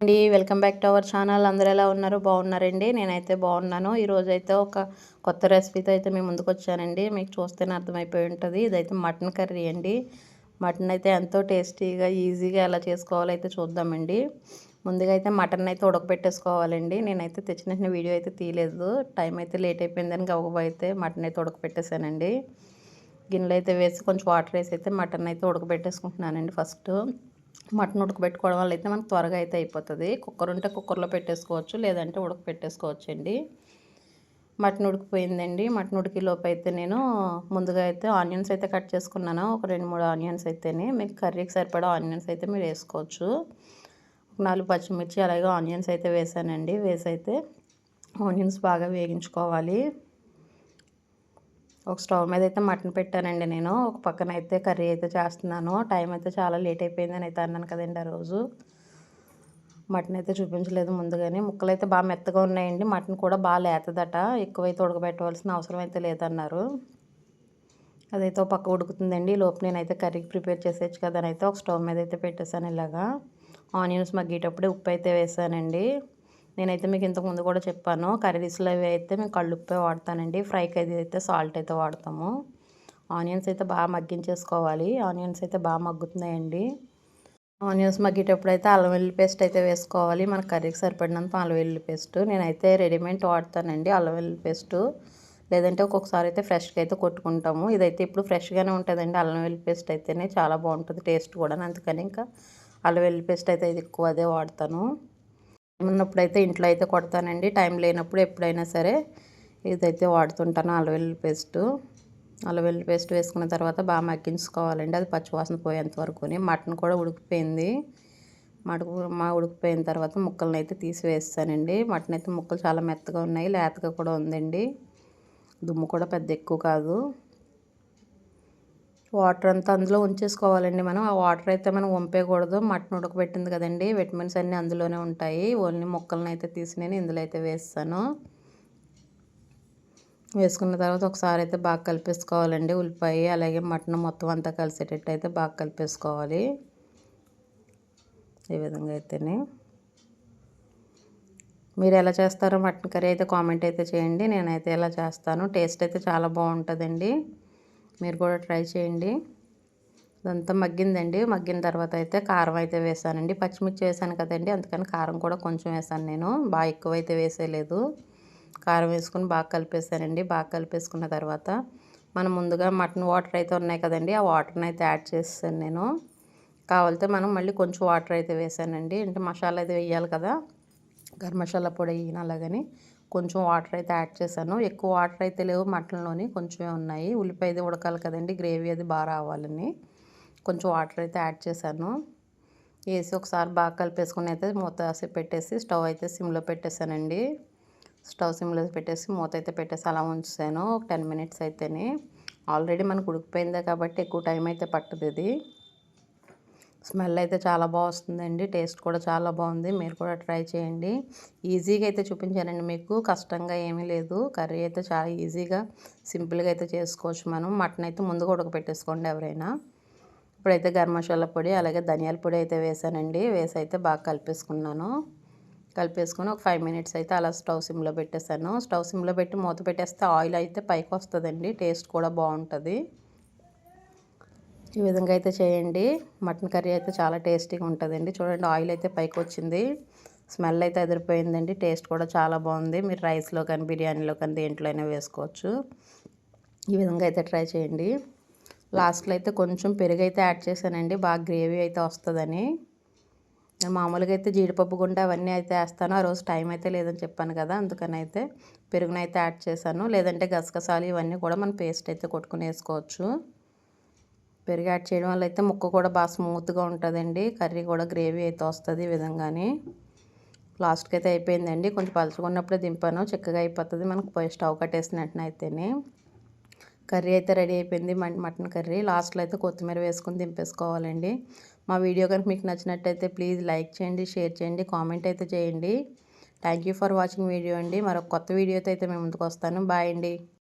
అండి. Welcome back to our channel. అందరూ ఎలా ఉన్నారు? బాగున్నారండి? నేనైతే బాగున్నాను. ఈరోజు అయితే ఒక కొత్త రెసిపీతో అయితే మేము ముందుకు వచ్చానండి. మీకు చూస్తేనే అర్థమైపోయి ఉంటుంది. ఇదైతే మటన్ కర్రీ అండి. మటన్ అయితే ఎంతో టేస్టీగా ఈజీగా ఎలా చేసుకోవాలో అయితే చూద్దామండి. ముందుగా అయితే మటన్ అయితే ఉడకపెట్టేసుకోవాలండి. నేనైతే తెచ్చిన వీడియో అయితే తీయలేదు. టైం అయితే లేట్ అయిపోయిందని గబగబా అయితే మటన్ అయితే ఉడకపెట్టేశానండి. గిన్నెలు అయితే వేసి కొంచెం వాటర్ వేసి అయితే మటన్ అయితే ఉడకబెట్టేసుకుంటున్నానండి ఫస్ట్. మటన్ ఉడకబెట్టుకోవడం వల్ల అయితే మనకు త్వరగా అయితే అయిపోతుంది. కుక్కర్ ఉంటే కుక్కర్లో పెట్టేసుకోవచ్చు లేదంటే ఉడక పెట్టేసుకోవచ్చండి మటన్ ఉడికిపోయిందండి. మటన్ ఉడికిలోపు అయితే నేను ముందుగా అయితే ఆనియన్స్ అయితే కట్ చేసుకున్నాను. ఒక రెండు మూడు ఆనియన్స్ అయితేనే మీకు కర్రీకి సరిపడా ఆనియన్స్ అయితే మీరు వేసుకోవచ్చు. నాలుగు పచ్చిమిర్చి అలాగే ఆనియన్స్ అయితే వేసానండి. వేసి అయితే ఆనియన్స్ బాగా వేగించుకోవాలి. ఒక స్టవ్ మీద అయితే మటన్ పెట్టానండి నేను. ఒక పక్కన అయితే కర్రీ అయితే చేస్తున్నాను. టైం అయితే చాలా లేట్ అయిపోయిందని అయితే అన్నాను కదండి ఆ రోజు. మటన్ అయితే చూపించలేదు ముందుగానే. ముక్కలు అయితే బాగా మెత్తగా ఉన్నాయండి. మటన్ కూడా బాగా లేతదట. ఎక్కువైతే ఉడకబెట్టవలసిన అవసరం అయితే లేదన్నారు. అదైతే ఒక పక్క ఉడుకుతుందండి. లోపు నేనైతే కర్రీకి ప్రిపేర్ చేసేయచ్చు కదా అని అయితే ఒక స్టవ్ మీద అయితే పెట్టేశాను ఇలాగా. ఆనియన్స్ మగ్గేటప్పుడే ఉప్పు అయితే వేసానండి. నేనైతే మీకు ఇంతకుముందు కూడా చెప్పాను. కర్రీస్లో అవి అయితే మేము కళ్ళుప్పే వాడతానండి. ఫ్రైకి అది అయితే సాల్ట్ అయితే వాడతాము. ఆనియన్స్ అయితే బాగా మగ్గించేసుకోవాలి. ఆనియన్స్ అయితే బాగా మగ్గుతున్నాయండి. ఆనియన్స్ మగ్గేటప్పుడు అయితే అల్లం వెల్లుల్లి పేస్ట్ అయితే వేసుకోవాలి. మన కర్రీకి సరిపడినంత అల్లం వెల్లుల్లి పేస్ట్. నేనైతే రెడీమేడ్ వాడతానండి అల్లం వెల్లుల్లి పేస్ట్. లేదంటే ఒక్కొక్కసారి అయితే ఫ్రెష్గా అయితే కొట్టుకుంటాము. ఇదైతే ఇప్పుడు ఫ్రెష్గానే ఉంటుందండి. అల్లం వెల్లుల్లి పేస్ట్ అయితేనే చాలా బాగుంటుంది టేస్ట్ కూడా అందుకని ఇంకా అల్లం వెల్లుల్లి పేస్ట్ అయితే ఎక్కువ అదే వాడతాను. ఉన్నప్పుడు అయితే ఇంట్లో అయితే కొడతానండి. టైం లేనప్పుడు ఎప్పుడైనా సరే ఇదైతే వాడుతుంటాను. అలవెల్లి పేస్ట్. అలవెల్లి పేస్ట్ వేసుకున్న తర్వాత బాగా మగ్గించుకోవాలండి. అది పచ్చివాసన పోయేంతవరకు మటన్ కూడా ఉడికిపోయింది. మటుకు మా ఉడికిపోయిన తర్వాత ముక్కలను అయితే తీసి వేస్తానండి. మటన్ అయితే ముక్కలు చాలా మెత్తగా ఉన్నాయి. లేతగా కూడా ఉందండి. దుమ్ము కూడా పెద్ద ఎక్కువ కాదు. వాటర్ అంతా అందులో ఉంచేసుకోవాలండి మనం. ఆ వాటర్ అయితే మనం వంపేయకూడదు. మటన్ ఉడకబెట్టింది కదండి. విటమిన్స్ అన్నీ అందులోనే ఉంటాయి. ఓన్లీ ముక్కలను అయితే తీసి నేను ఇందులో అయితే వేస్తాను. వేసుకున్న తర్వాత ఒకసారి అయితే బాగా కలిపేసుకోవాలండి ఉల్లిపాయ అలాగే మటన్ మొత్తం అంతా కలిసేటట్టు అయితే బాగా కలిపేసుకోవాలి. ఈ విధంగా అయితేనే. మీరు ఎలా చేస్తారో మటన్ కర్రీ అయితే కామెంట్ అయితే చేయండి. నేనైతే ఎలా చేస్తాను. టేస్ట్ అయితే చాలా బాగుంటుందండి. మీరు కూడా ట్రై చేయండి. ఇదంతా మగ్గిందండి. మగ్గిన తర్వాత అయితే కారం అయితే వేసానండి. పచ్చిమిర్చి వేసాను కదండి. అందుకని కారం కూడా కొంచెం వేసాను నేను. బాగా ఎక్కువ అయితే వేసేయలేదు. కారం వేసుకుని బాగా కలిపేసానండి. బాగా కలిపేసుకున్న తర్వాత మనం ముందుగా మటన్ వాటర్ అయితే ఉన్నాయి కదండి. ఆ వాటర్ని అయితే యాడ్ చేసాను నేను. కావాలితే మనం మళ్ళీ కొంచెం వాటర్ అయితే వేసానండి. అంటే మసాలా అయితే వేయాలి కదా. గరం మసాలా పొడి వేయను అలాగని కొంచెం వాటర్ అయితే యాడ్ చేశాను. ఎక్కువ వాటర్ అయితే లేవు మటన్లోని కొంచెమే ఉన్నాయి. ఉల్లిపాయ ఉడకాలి కదండి గ్రేవీ అది బాగా రావాలని కొంచెం వాటర్ అయితే యాడ్ చేశాను. వేసి ఒకసారి బాగా కలిపేసుకుని అయితే మూత పెట్టేసి స్టవ్ అయితే సిమ్లో పెట్టేశానండి. స్టవ్ సిమ్లో పెట్టేసి మూత అయితే పెట్టేసి అలా ఉంచాను ఒక టెన్ మినిట్స్ అయితేనే. ఆల్రెడీ మనకు ఉడికిపోయిందే కాబట్టి ఎక్కువ టైం అయితే పట్టదు ఇది. స్మెల్ అయితే చాలా బాగా వస్తుందండి టేస్ట్ కూడా చాలా బాగుంది మీరు కూడా ట్రై చేయండి. ఈజీగా అయితే చూపించానండి మీకు కష్టంగా ఏమీ లేదు. కర్రీ అయితే చాలా ఈజీగా సింపుల్గా అయితే చేసుకోవచ్చు మనం. మటన్ అయితే ముందుగా ఉడకపెట్టేసుకోండి ఎవరైనా. ఇప్పుడైతే గరం మసాలా పొడి అలాగే ధనియాల పొడి అయితే వేసానండి. వేసి అయితే బాగా కలిపేసుకున్నాను. కలిపేసుకొని ఒక ఫైవ్ మినిట్స్ అయితే అలా స్టవ్ సిమ్లో పెట్టేశాను. స్టవ్ సిమ్లో పెట్టి మూత పెట్టేస్తే ఆయిల్ అయితే పైకి వస్తుందండి టేస్ట్ కూడా బాగుంటుంది. ఈ విధంగా అయితే చేయండి. మటన్ కర్రీ అయితే చాలా టేస్టీగా ఉంటుందండి. చూడండి ఆయిల్ అయితే పైకి వచ్చింది స్మెల్ అయితే ఎదిరిపోయిందండి టేస్ట్ కూడా చాలా బాగుంది. మీరు రైస్లో కానీ బిర్యానీలో కానీ దేంట్లో అయినా వేసుకోవచ్చు. ఈ విధంగా అయితే ట్రై చేయండి. లాస్ట్లో అయితే కొంచెం పెరుగు అయితే యాడ్ చేశానండి. బాగా గ్రేవీ అయితే వస్తుందని. నేను మామూలుగా అయితే జీడిపప్పు గుండె అవన్నీ అయితే వేస్తాను. ఆ రోజు టైం అయితే లేదని చెప్పాను కదా అందుకని అయితే పెరుగునైతే యాడ్ చేశాను. లేదంటే గసగసాలు ఇవన్నీ కూడా మనం పేస్ట్ అయితే కొట్టుకుని వేసుకోవచ్చు. పెరుగు యాడ్ చేయడం వల్ల అయితే ముక్క కూడా బాగా స్మూత్గా ఉంటుందండి. కర్రీ కూడా గ్రేవీ అయితే వస్తుంది ఈ విధంగానే. లాస్ట్కి అయితే అయిపోయిందండి. కొంచెం పలుచుకున్నప్పుడే దింపాను. చక్కగా అయిపోతుంది. మనకు పోయి స్టవ్ కట్టేసినట్టున అయితేనే కర్రీ అయితే రెడీ అయిపోయింది. Mutton curry. లాస్ట్లో అయితే కొత్తిమీర వేసుకొని దింపేసుకోవాలండి. మా వీడియో కనుక మీకు నచ్చినట్టయితే ప్లీజ్ లైక్ చేయండి షేర్ చేయండి కామెంట్ అయితే చేయండి. థ్యాంక్ ఫర్ వాచింగ్ వీడియో అండి. మరొక కొత్త వీడియోతో అయితే మేము ముందుకు వస్తాను. బాయ్ అండి.